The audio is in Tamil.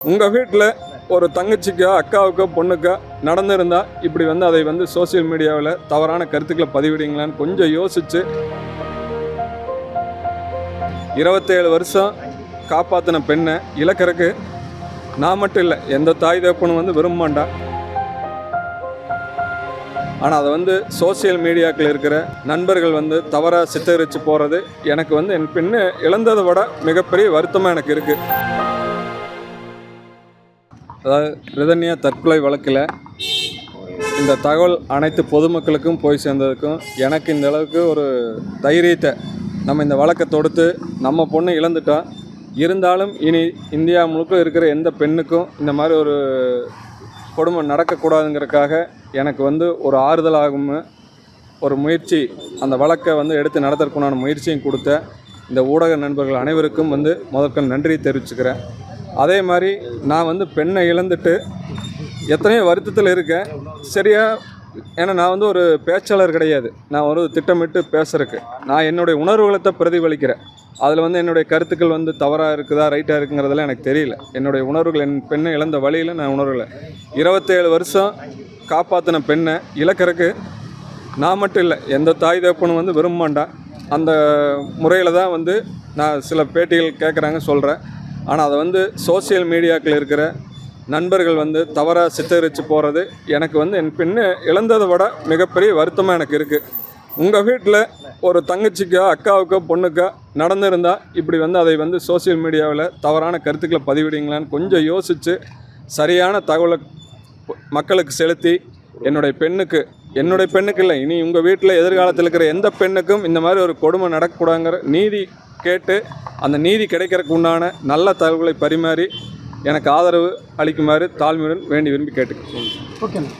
உங்கள் வீட்டில் ஒரு தங்கச்சிக்கோ அக்காவுக்கோ பொண்ணுக்கோ நடந்திருந்தால் இப்படி வந்து அதை வந்து சோஷியல் மீடியாவில் தவறான கருத்துக்களை பதிவிடுங்களான்னு கொஞ்சம் யோசித்து இருபத்தேழு வருஷம் காப்பாற்றின பெண்ணை இழக்கிறக்கு நான் மட்டும் இல்லை எந்த தாய் தகப்பனும் வந்து விரும்ப மாட்டான் ஆனால் அதை வந்து சோஷியல் மீடியாக்கள் இருக்கிற நண்பர்கள் வந்து தவறாக சித்தரித்து போகிறது எனக்கு வந்து என் பெண்ணு இழந்ததை விட மிகப்பெரிய வருத்தமாக எனக்கு இருக்குது அதாவது ரிதன்யா தற்கொலை வழக்கில் இந்த தகவல் அனைத்து பொதுமக்களுக்கும் போய் சேர்ந்ததுக்கும் எனக்கு இந்த அளவுக்கு ஒரு தைரியத்தை நம்ம இந்த வழக்கை தொடுத்து நம்ம பொண்ணு இழந்துட்டோம் இருந்தாலும் இனி இந்தியா முழுக்க இருக்கிற எந்த பெண்ணுக்கும் இந்த மாதிரி ஒரு கொடுமை நடக்கக்கூடாதுங்கிறதுக்காக எனக்கு வந்து ஒரு ஆறுதலாகும் ஒரு முயற்சி அந்த வழக்கை வந்து எடுத்து நடத்துறதுக்குண்டான முயற்சியும் கொடுத்த இந்த ஊடக நண்பர்கள் அனைவருக்கும் வந்து முதற்கண் நன்றி தெரிவிச்சுக்கிறேன். அதே மாதிரி நான் வந்து பெண்ணை இழந்துட்டு எத்தனையோ வருத்தத்தில் இருக்கேன். சரியா ஏன்னா நான் வந்து ஒரு பேச்சாளர் கிடையாது. நான் ஒரு திட்டமிட்டு பேசுறதுக்கு. நான் என்னுடைய உணர்வுகளை தான் பிரதிபலிக்கிறேன். அதில் வந்து என்னுடைய கருத்துக்கள் வந்து தவறாக இருக்குதா ரைட்டாக இருக்குங்கிறதெல்லாம் எனக்கு தெரியல. என்னுடைய உணர்வுகள் என் பெண்ணை இழந்த வழியில் நான் உணர்வுல இருபத்தேழு வருஷம் காப்பாற்றின பெண்ணை இழக்கறக்கு நான் மட்டும் இல்லை எந்த தாய் தகப்பனும் வந்து விரும்ப மாட்டா. அந்த முறையில் தான் வந்து நான் சில பேட்டிகள் கேட்குறாங்க சொல்கிறேன் ஆனால் அதை வந்து சோஷியல் மீடியாக்கள் இருக்கிற நண்பர்கள் வந்து தவறாக சித்தரித்து போகிறது எனக்கு வந்து என் பெண்ணு இழந்ததை விட மிகப்பெரிய வருத்தமாக எனக்கு இருக்குது உங்கள் வீட்டில் ஒரு தங்கச்சிக்கோ அக்காவுக்கோ பொண்ணுக்கோ நடந்திருந்தால் இப்படி வந்து அதை வந்து சோஷியல் மீடியாவில் தவறான கருத்துக்களை பதிவிடுங்களான்னு கொஞ்சம் யோசித்து சரியான தகவலை மக்களுக்கு செலுத்தி என்னுடைய பெண்ணுக்கு என்னுடைய பெண்ணுக்கு இல்லை இனி உங்கள் வீட்டில் எதிர்காலத்தில் இருக்கிற எந்த பெண்ணுக்கும் இந்த மாதிரி ஒரு கொடுமை நடக்கக்கூடாங்கிற நீதி கேட்டு அந்த நீதி கிடைக்கிறதுக்கு உண்டான நல்ல தகவல்களை பரிமாறி எனக்கு ஆதரவு அளிக்குமாறு தாழ்மையுடன் வேண்டி விரும்பி கேட்டுக்கிறேன். ஓகேண்ணா.